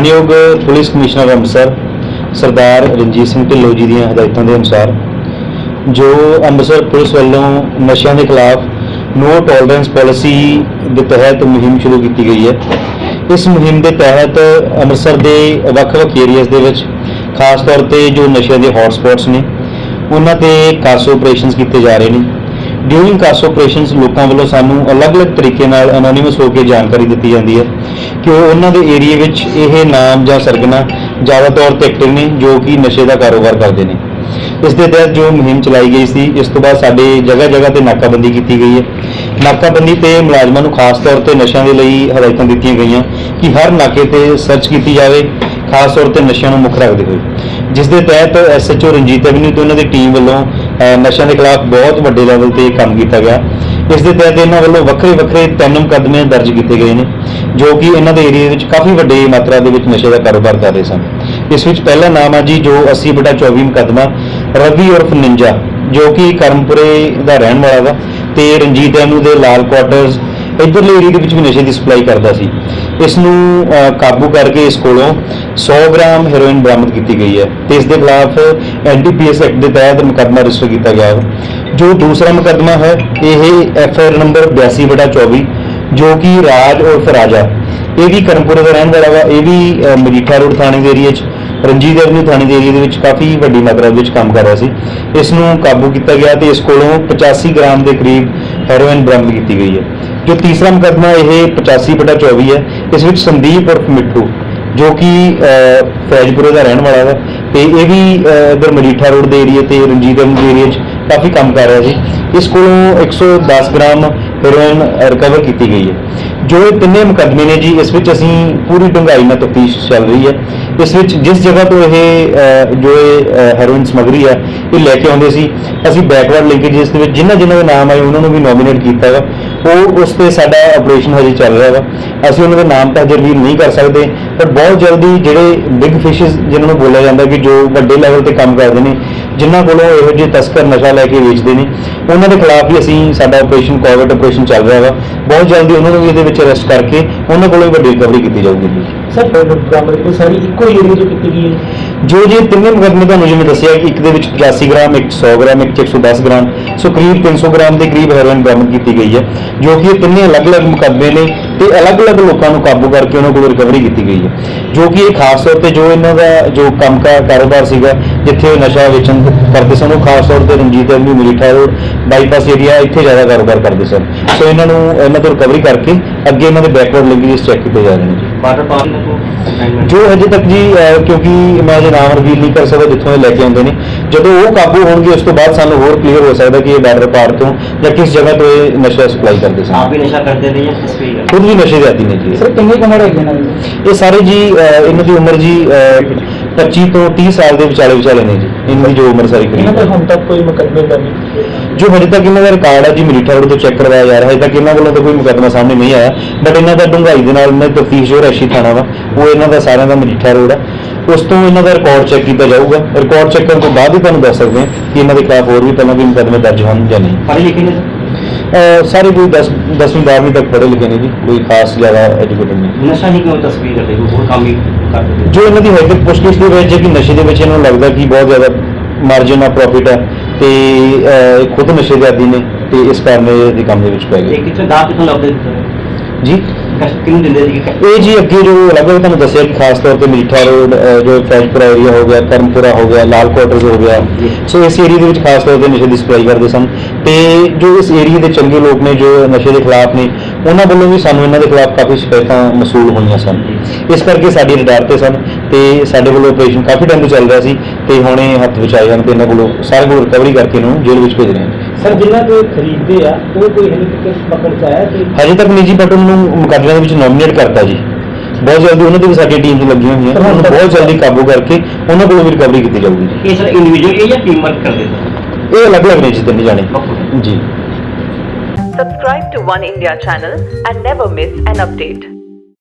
ਮਾਨਯੋਗ police commissioner Amritsar Sardar Ranjit Singh Dhillon ji ਦੀਆਂ ਹਦਾਇਤਾਂ ਦੇ ਅਨੁਸਾਰ, ਜੋ ਅੰਮ੍ਰਿਤਸਰ ਪੁਲਿਸ ਵੱਲੋਂ ਨਸ਼ਿਆਂ ਦੇ ਖਿਲਾਫ ਨੋ ਟੋਲਰੈਂਸ ਪਾਲਿਸੀ ਦੇ ਤਹਿਤ ਮੁਹਿੰਮ ਸ਼ੁਰੂ ਕੀਤੀ ਗਈ ਹੈ। ਇਸ ਮੁਹਿੰਮ ਦੇ ਤਹਿਤ ਅੰਮ੍ਰਿਤਸਰ ਦੇ ਵੱਖ-ਵੱਖ ਏਰੀਆਜ਼ ਦੇ ਵਿੱਚ ਖਾਸ ਤੌਰ ਤੇ ਜੋ ਨਸ਼ਿਆਂ ਦੇ ਹੌਟ ਸਪੌਟਸ ਨੇ, ਉਹਨਾਂ ਤੇ ਕਾਸੋ ਆਪਰੇਸ਼ਨਸ ਕੀਤੇ ਜਾ ਰਹੇ ਨੇ। ਡਿਊਰਿੰਗ ਕਾਸੋ ਆਪਰੇਸ਼ਨਸ ਲੋਕਾਂ ਵੱਲੋਂ ਸਾਨੂੰ ਅਲੱਗ-ਅਲੱਗ ਤਰੀਕੇ ਨਾਲ ਐਨੋਨਿਮਸ ਹੋ ਕੇ ਜਾਣਕਾਰੀ ਦਿੱਤੀ ਜਾਂਦੀ ਹੈ ਕਿ ਉਹ ਉਹਨਾਂ ਦੇ ਏਰੀਆ ਵਿੱਚ ਇਹ ਨਾਮ ਜਾਂ ਸਰਗਨਾ ਜ਼ਿਆਦਾ ਤੌਰ ਤੇ ਐਕਟਿਵ ਨੇ, ਜੋ ਕਿ ਨਸ਼ੇ ਦਾ ਕਾਰੋਬਾਰ ਕਰਦੇ ਨੇ। ਇਸ ਦੇ ਤਹਿਤ ਜੋ ਮੁਹਿੰਮ ਚਲਾਈ ਗਈ ਸੀ, ਇਸ ਤੋਂ ਬਾਅਦ ਸਾਡੇ ਜਗ੍ਹਾ ਜਗ੍ਹਾ ਤੇ ਨਾਕਾਬੰਦੀ ਕੀਤੀ ਗਈ ਹੈ। ਨਾਕਾਬੰਦੀ ਤੇ ਮੁਲਾਜ਼ਮਾਂ ਨੂੰ ਖਾਸ ਤੌਰ ਤੇ ਨਸ਼ਿਆਂ ਦੇ ਲਈ ਹਦਾਇਤਾਂ ਦਿੱਤੀਆਂ ਗਈਆਂ ਕਿ ਹਰ ਨਾਕੇ ਤੇ ਸਰਚ ਕੀਤੀ ਜਾਵੇ, ਖਾਸ ਤੌਰ ਤੇ ਨਸ਼ਿਆਂ ਨੂੰ ਮੁੱਖ ਰੱਖਦੇ ਹੋਏ। ਜਿਸ ਦੇ ਤਹਿਤ ਐਸਐਚਓ ਰਣਜੀਤ ਐਵਨਿਊ ਤੇ ਉਹਨਾਂ ਦੀ ਟੀਮ ਵੱਲੋਂ ਨਸ਼ਿਆਂ ਦੇ ਖਿਲਾਫ ਬਹੁਤ ਵੱਡੇ ਲੈਵਲ ਤੇ ਕੰਮ ਕੀਤਾ ਗਿਆ। ਇਸ ਦੇ ਤਹਿਤ ਇਹਨਾਂ ਵੱਲੋਂ ਵੱਖਰੇ ਵੱਖਰੇ ਤਿੰਨ ਮੁਕੱਦਮੇ ਦਰਜ ਕੀਤੇ ਗਏ ਨੇ, ਜੋ ਕਿ ਇਹਨਾਂ ਦੇ ਏਰੀਆ ਵਿੱਚ ਕਾਫੀ ਵੱਡੀ ਮਾਤਰਾ ਦੇ ਵਿੱਚ ਨਸ਼ੇ ਦਾ ਕਾਰੋਬਾਰ ਕਰ ਰਹੇ ਸਨ। ਇਸ ਵਿੱਚ ਪਹਿਲਾ ਨਾਮ ਆ ਜੀ ਜੋ 80 ਬਟਾ 24 ਮੁਕੱਦਮਾ, ਰਵੀ ਉਰਫ ਨਿੰਜਾ, ਜੋ ਕਿ ਕਰਮਪੁਰੇ ਦਾ ਰਹਿਣ ਵਾਲਾ ਵਾ ਤੇ ਰਣਜੀਤ ਐਵਨਿਊ ਦੇ ਲਾਲ ਕੁਆਟਰਸ ਇਧਰਲੇ ਏਰੀਆ ਦੇ ਵਿੱਚ ਵੀ ਨਸ਼ੇ ਦੀ ਸਪਲਾਈ ਕਰਦਾ ਸੀ। ਇਸ ਨੂੰ ਕਾਬੂ ਕਰਕੇ ਇਸ ਕੋਲੋਂ 100 ਗ੍ਰਾਮ ਹੈਰੋਇਨ ਬਰਾਮਦ ਕੀਤੀ ਗਈ ਹੈ ਤੇ ਇਸ ਦੇ ਖਿਲਾਫ ਐਨਡੀਪੀਐਸ ਐਕਟ ਦੇ ਤਹਿਤ ਮੁਕੱਦਮਾ ਰਜਿਸਟਰ ਕੀਤਾ ਗਿਆ ਹੈ। ਜੋ ਦੂਸਰਾ ਮੁਕੱਦਮਾ ਹੈ, ਇਹ ਐਫਆਈਆਰ ਨੰਬਰ 82/24 ਜੋ ਕਿ ਰਾਜ ਉਰਫ ਰਾਜਾ। ਇਹ ਵੀ ਕਰਮਪੁਰੇ ਦਾ ਰਹਿਣ ਵਾਲਾ ਵਾ, ਇਹ ਵੀ ਮਜੀਠਾ ਰੋਡ ਥਾਣੇ ਦੇ ਏਰੀਆ 'ਚ, ਰਣਜੀਤ ਐਵਨਿਊ ਥਾਣੇ ਦੇ ਏਰੀਆ ਦੇ ਵਿੱਚ ਕਾਫੀ ਵੱਡੀ ਮਾਤਰਾ ਵਿੱਚ ਕੰਮ ਕਰ ਰਿਹਾ ਸੀ। ਇਸ ਨੂੰ ਕਾਬੂ ਕੀਤਾ ਗਿਆ ਤੇ ਇਸ ਕੋਲੋਂ 85 ਗ੍ਰਾਮ ਦੇ ਕਰੀਬ ਹੈਰੋਇਨ ਬਰਾਮਦ ਕੀਤੀ ਗਈ ਹੈ। ਜੋ ਤੀਸਰਾ ਮੁਕੱਦਮਾ ਇਹ 85/24 ਹੈ। ਇਸ ਵਿੱਚ ਸੰਦੀਪ ਉਰਫ ਮਿੱਠੂ ਜੋ ਕਿ ਫੈਜ਼ਪੁਰੇ ਦਾ ਰਹਿਣ ਵਾਲਾ ਹੈ ਤੇ ਇਹ ਵੀ ਅਹ, ਇੱਧਰ ਮਜੀਠਾ ਰੋਡ ਦੇ ਏਰੀਆ ਤੇ ਰਣਜੀਤ ਐਵਨਿਊ ਦੇ ਏਰੀਆ 'ਚ ਕਾਫੀ ਕੰਮ ਕਰ ਰਿਹਾ ਸੀ। ਇਸ ਕੋਲੋਂ 110 ਗ੍ਰਾਮ ਹੈਰੋਇਨ ਰਿਕਵਰ ਕੀਤੀ ਗਈ ਹੈ। ਜੋ ਇਹ ਤਿੰਨੇ ਮੁਕੱਦਮੇ ਨੇ ਜੀ, ਇਸ ਵਿੱਚ ਅਸੀਂ ਪੂਰੀ ਡੂੰਘਾਈ ਨਾਲ ਤਫਤੀਸ਼ ਚੱਲ ਰਹੀ ਹੈ। ਇਸ ਵਿੱਚ ਜਿਸ ਜਗ੍ਹਾ ਤੋਂ ਇਹ ਜੋ ਇਹ ਹੈਰੋਇਨ ਸਮਗਰੀ ਹੈ, ਇਹ ਲੈ ਕੇ ਆਉਂਦੇ ਸੀ, ਅਸੀਂ ਬੈਕਵਰਡ ਲਿੰਕੇਜ ਦੇ ਵਿੱਚ ਜਿਨ੍ਹਾਂ ਜਿਨ੍ਹਾਂ ਦੇ ਨਾਮ ਆਏ, ਉਹਨਾਂ ਨੂੰ ਵੀ ਨੋਮੀਨੇਟ ਕੀਤਾ ਵਾ। ਉਹ ਉਸ ਤੇ ਸਾਡਾ ਆਪਰੇਸ਼ਨ ਹਜੇ ਚੱਲ ਰਿਹਾ ਵਾ। ਅਸੀਂ ਉਹਨਾਂ ਦੇ ਨਾਮ ਤਾਂ ਹਜੇ ਰਿਵੀਲ ਨਹੀਂ ਕਰ ਸਕਦੇ, ਪਰ ਬਹੁਤ ਜਲਦੀ ਜਿਹੜੇ ਬਿਗ ਫਿਸ਼ਸ ਜਿਨ੍ਹਾਂ ਨੂੰ ਬੋਲਿਆ ਜਾਂਦਾ ਕਿ ਜੋ ਵੱਡੇ ਲੈਵਲ ਤੇ ਕੰਮ ਕਰਦੇ ਨੇ ਜਿਨ੍ਹਾਂ ਕੋਲੋਂ ਇਹੋ ਜਿਹੇ ਤਸਕਰ ਨਸ਼ਾ ਲੈ ਕੇ ਵੇਚਦੇ ਨੇ, ਉਹਨਾਂ ਦੇ ਖਿਲਾਫ ਵੀ ਅਸੀਂ ਸਾਡਾ ਆਪਰੇਸ਼ਨ ਕੋਵਿਡ ਆਪਰੇਸ਼ਨ ਚੱਲ ਰਿਹਾ ਵਾ। ਬਹੁਤ ਜਲਦੀ ਉਹਨਾਂ ਨੂੰ ਵੀ ਇਹਦੇ ਵਿੱਚ ਅਰੈਸਟ ਕਰਕੇ ਉਹਨਾਂ ਕੋਲੋਂ ਵੀ ਵੱਡੀ ਰਿਕਵਰੀ ਕੀਤੀ ਜਾਊਗੀ। ਸਰ ਬਰਾਮਦ ਕੋਈ ਸਾਰੀ ਇੱਕੋ ਏਰੀਆ 'ਚ ਕੀਤੀ ਗਈ ਹੈ। ਜੋ ਜੀ ਤਿੰਨੇ ਮੁਕੱਦਮੇ ਤੁਹਾਨੂੰ ਜਿਵੇਂ ਦੱਸਿਆ ਕਿ ਇੱਕ ਦੇ ਵਿੱਚ 85 ਗ੍ਰਾਮ, ਇੱਕ 100 ਗ੍ਰਾਮ, ਇੱਕ 'ਚ 110 ਗ੍ਰਾਮ, ਸੋ ਕਰੀਬ 300 ਗ੍ਰਾਮ ਦੇ ਕਰੀਬ ਹੈਰੋਇਨ ਬਰਾਮਦ ਕੀਤੀ ਗਈ ਹੈ, ਜੋ ਕਿ ਇਹ ਤਿੰਨੇ ਅਲੱਗ-ਅਲੱਗ ਮੁਕੱਦਮੇ ਨੇ ਤੇ ਅਲੱਗ-ਅਲੱਗ ਲੋਕਾਂ ਨੂੰ ਕਾਬੂ ਕਰਕੇ ਉਹਨਾਂ ਕੋਲੋਂ ਰਿਕਵਰੀ ਕੀਤੀ ਗਈ ਹੈ। ਜੋ ਕਿ ਇਹ ਖਾਸ ਤੌਰ ਤੇ ਜੋ ਇਹਨਾਂ ਦਾ ਜੋ ਕੰਮ ਕਾ ਕਾਰੋਬਾਰ ਸੀਗਾ, ਜਿੱਥੇ ਉਹ ਨਸ਼ਾ ਵੇਚਣ ਕਰਦੇ ਸਨ, ਉਹ ਖਾਸ ਤੌਰ ਤੇ Ranjit avenue Majitha road, bypass area, ਇੱਥੇ ਜ਼ਿਆਦਾ ਕਾਰੋਬਾਰ ਕਰਦੇ ਸਨ। ਸੋ ਇਹਨਾਂ ਨੂੰ, ਇਹਨਾਂ ਤੋਂ ਰਿਕਵਰੀ ਕਰਕੇ ਅੱਗੇ ਇਹਨਾਂ ਦੇ ਬੈਕਵਰਡ ਲਿੰਕੇਜ ਚੈੱਕ ਕੀਤੇ ਜਾ ਰਹੇ ਨੇ ਵਾਟਰ ਪਾਰਕ ਜੋ ਹਜੇ ਤੱਕ ਜੀ ਕਿਉਂਕਿ ਮੈਂ ਅਜੇ ਨਾਮ ਰਿਵੀਲ ਨਹੀਂ ਕਰ ਸਕਦਾ ਜਿੱਥੋਂ ਇਹ ਲੈ ਕੇ ਆਉਂਦੇ ਨੇ। ਜਦੋਂ ਉਹ ਕਾਬੂ ਹੋਣਗੇ ਉਸ ਤੋਂ ਬਾਅਦ ਸਾਨੂੰ ਹੋਰ ਕਲੀਅਰ ਹੋ ਸਕਦਾ ਕਿ ਇਹ ਬਾਰਡਰ ਪਾਰ ਤੋਂ ਜਾਂ ਕਿਸ ਜਗ੍ਹਾ ਤੋਂ ਇਹ ਨਸ਼ਾ ਸਪਲਾਈ ਕਰਦੇ ਸਨ ਆਪ ਵੀ ਨਸ਼ਾ ਕਰਦੇ ਨੇ ਜਾਂ ਕਿਸ ਵੀ ਖੁਦ ਵੀ ਨਸ਼ੇ ਦੇ ਆਦੀ ਨੇ ਜੀ ਸਰ ਕਿੰਨੇ ਕਮਰ ਹੈਗੇ ਦੇ? ਇਹ ਸਾਰੇ ਜੀ ਅਹ, ਇਹਨਾਂ ਦੀ ਉਮਰ ਜੀ ਅਹ, 25 ਤੋਂ 30 ਸਾਲ ਦੇ ਵਿਚਾਲੇ ਵਿਚਾਲੇ ਨੇ ਜੀ ਇਹਨਾਂ ਦੀ ਜੋ ਉਮਰ ਸਾਰੀ ਇਹਨਾਂ ਕਰੀਬ ਤੇ ਹੁਣ ਤੱਕ ਕੋਈ ਮੁਕੱਦਮੇ ਦਰਜ ਜੋ ਹਜੇ ਤੱਕ ਇਹਨਾਂ ਦਾ ਰਿਕਾਰਡ ਹੈ ਜੀ ਮਰੀਠਾ ਰੋਡ ਤੋਂ ਚੈੱਕ ਕਰਵਾਇਆ ਜਾ ਰਿਹਾ ਹੈ ਤੱਕ ਇਹਨਾਂ ਵੱਲੋਂ ਤਾਂ ਕੋਈ ਮੁਕੱਦਮਾ ਸਾਹਮਣੇ ਨਹੀਂ ਆਇਆ। ਬਟ ਇਹਨਾਂ ਦਾ ਡੂੰਘਾਈ ਦੇ ਨਾਲ ਇਹਨਾਂ ਦੀ ਤਫਤੀਸ਼ ਜੋ ਰੈਸ਼ੀ ਥਾਣਾ ਵਾ ਉਹ ਇਹਨਾਂ ਦਾ ਸਾਰਿਆਂ ਦਾ ਮਰੀਠਾ ਰੋਡ ਹੈ ਉਸ ਤੋਂ ਇਹਨਾਂ ਦਾ ਰਿਕਾਰਡ ਚੈੱਕ ਕੀਤਾ ਜਾਊਗਾ। ਰਿਕਾਰਡ ਚੈੱਕ ਕਰਨ ਤੋਂ ਬਾਅਦ ਹੀ ਤੁਹਾਨੂੰ ਦੱਸ ਸਕਦੇ ਹਾਂ ਕਿ ਇਹਨਾਂ ਦੇ ਖਿਲਾਫ ਹੋਰ ਵੀ ਪਹਿਲਾਂ ਵੀ ਮੁਕੱਦਮੇ ਦਰਜ ਹਨ ਜਾਂ ਨਹੀਂ। ਪੜ੍ਹੇ ਲਿਖੇ ਨੇ ਸਾਰੇ ਕੋਈ 10 10ਵੀਂ 12ਵੀਂ ਤੱਕ ਪੜ੍ਹੇ ਲਿਖੇ ਨੇ ਜੀ ਕੋਈ ਖਾਸ ਜ਼ਿਆਦਾ ਐਜੂਕੇਟਡ ਨਹੀਂ। ਨਸ਼ਾ ਹੀ ਕਿਉਂ ਤਸਵੀਰ ਕਰਦੇ ਹੋ ਹੋਰ ਕੰਮ ਹੀ ਕਰਦੇ ਜੋ ਇਹਨਾਂ ਦੀ ਹੈ ਪੁੱਛਗਿੱਛ ਦੇ ਵਿੱਚ ਜੇ ਕਿ ਨਸ਼ੇ ਦੇ ਵਿੱਚ ਇਹਨਾਂ ਨੂੰ ਲੱਗਦਾ ਕਿ ਬਹੁਤ ਜ਼ਿਆਦਾ ਮਾਰਜਨ ਆ ਪ੍ਰੋਫਿਟ ਹੈ ਤੇ ਇਹ ਖੁਦ ਨਸ਼ੇ ਦੇ ਆਦੀ ਨੇ ਤੇ ਇਸ ਕਾਰਨ ਇਹ ਦੇ ਕੰਮ ਦੇ ਵਿੱਚ ਪੈ ਗਏ। ਇਹ ਕਿੱਥੇ ਦਾ ਕਿੱਥੋਂ ਲੱਭਦੇ ਜੀ? ਦਿੰਦੇ ਸੀ ਇਹ ਜੀ ਅੱਗੇ ਜੋ ਅਲੱਗ-ਅਲੱਗ ਤੁਹਾਨੂੰ ਦੱਸਿਆ ਕਿ ਖਾਸ ਤੌਰ ਤੇ ਮੀਠਾ ਰੋਡ ਅਹ, ਜੋ ਫੈਜ਼ਪੁਰਾ ਏਰੀਆ ਹੋ ਗਿਆ ਕਰਮਪੁਰਾ ਹੋ ਗਿਆ ਲਾਲ ਕੁਆਟਰਸ ਹੋ ਗਿਆ। ਸੋ ਇਸ ਏਰੀਆ ਦੇ ਵਿੱਚ ਖਾਸ ਤੌਰ ਤੇ ਨਸ਼ੇ ਦੀ ਸਪਲਾਈ ਕਰਦੇ ਸਨ। ਤੇ ਜੋ ਇਸ ਏਰੀਆ ਦੇ ਚੰਗੇ ਲੋਕ ਨੇ ਜੋ ਨਸ਼ੇ ਦੇ ਖਿਲਾਫ ਨੇ ਉਹਨਾਂ ਵੱਲੋਂ ਵੀ ਸਾਨੂੰ ਇਹਨਾਂ ਦੇ ਖਿਲਾਫ ਕਾਫੀ ਸ਼ਿਕਾਇਤਾਂ ਮਸੂਲ ਹੋਈਆਂ ਸਨ। ਇਸ ਕਰਕੇ ਸਾਡੀ ਰਡਾਰ ਤੇ ਸਨ ਤੇ ਸਾਡੇ ਵੱਲੋਂ ਆਪਰੇਸ਼ਨ ਕਾਫੀ ਟਾਈਮ ਤੋਂ ਚੱਲ ਰਿਹਾ ਸੀ ਤੇ ਹੁਣ ਇਹ ਹੱਥ ਵਿੱਚ ਆਏ ਹਨ ਤੇ ਇਹਨਾਂ ਕੋਲੋਂ ਸਾਰੇ ਕੋਲ ਰਿਕਵਰੀ ਕਰਕੇ ਇਹਨਾਂ ਨੂੰ ਜੇਲ੍ਹ ਵਿੱਚ ਭੇਜ ਰਹੇ ਹਾਂ ਸਰ ਜਿਨ੍ਹਾਂ ਤੋਂ ਖਰੀਦਦੇ ਆ ਉਹ ਕੋਈ ਹਲੇ ਤੱਕ ਪਕੜ ਚ ਆਇਆ ਕਿ ਹਜੇ ਤੱਕ ਨਿੱਜੀ ਪਟਨ ਨੂੰ ਮੁਕੱਦਮੇ ਦੇ ਵਿੱਚ ਨੋਮੀਨੇਟ ਕਰਤਾ ਜੀ। ਬਹੁਤ ਜਲਦੀ ਉਹਨਾਂ ਦੀ ਵੀ ਸਾਡੀ ਟੀਮ 'ਚ ਲੱਗੀਆਂ ਹੋਈਆਂ। ਉਹਨਾਂ ਨੂੰ ਬਹੁਤ ਜਲਦੀ ਕਾਬੂ ਕਰਕੇ ਉਹਨਾਂ ਕੋਲੋਂ ਵੀ ਰਿਕਵਰੀ ਕੀਤੀ ਜਾਊਗੀ ਇਹ ਸਰ ਇੰਡੀਵਿਜੂਅਲ ਇਹ ਜਾਂ ਟੀਮ ਵਰਕ ਕਰਦੇ ਸਰ ਇਹ ਅਲੱਗ-ਅਲੱਗ ਨੇ ਜੀ ਤਿੰਨੇ ਜਾਣੇ। ਜੀ। Subscribe to One India channel and never miss an update.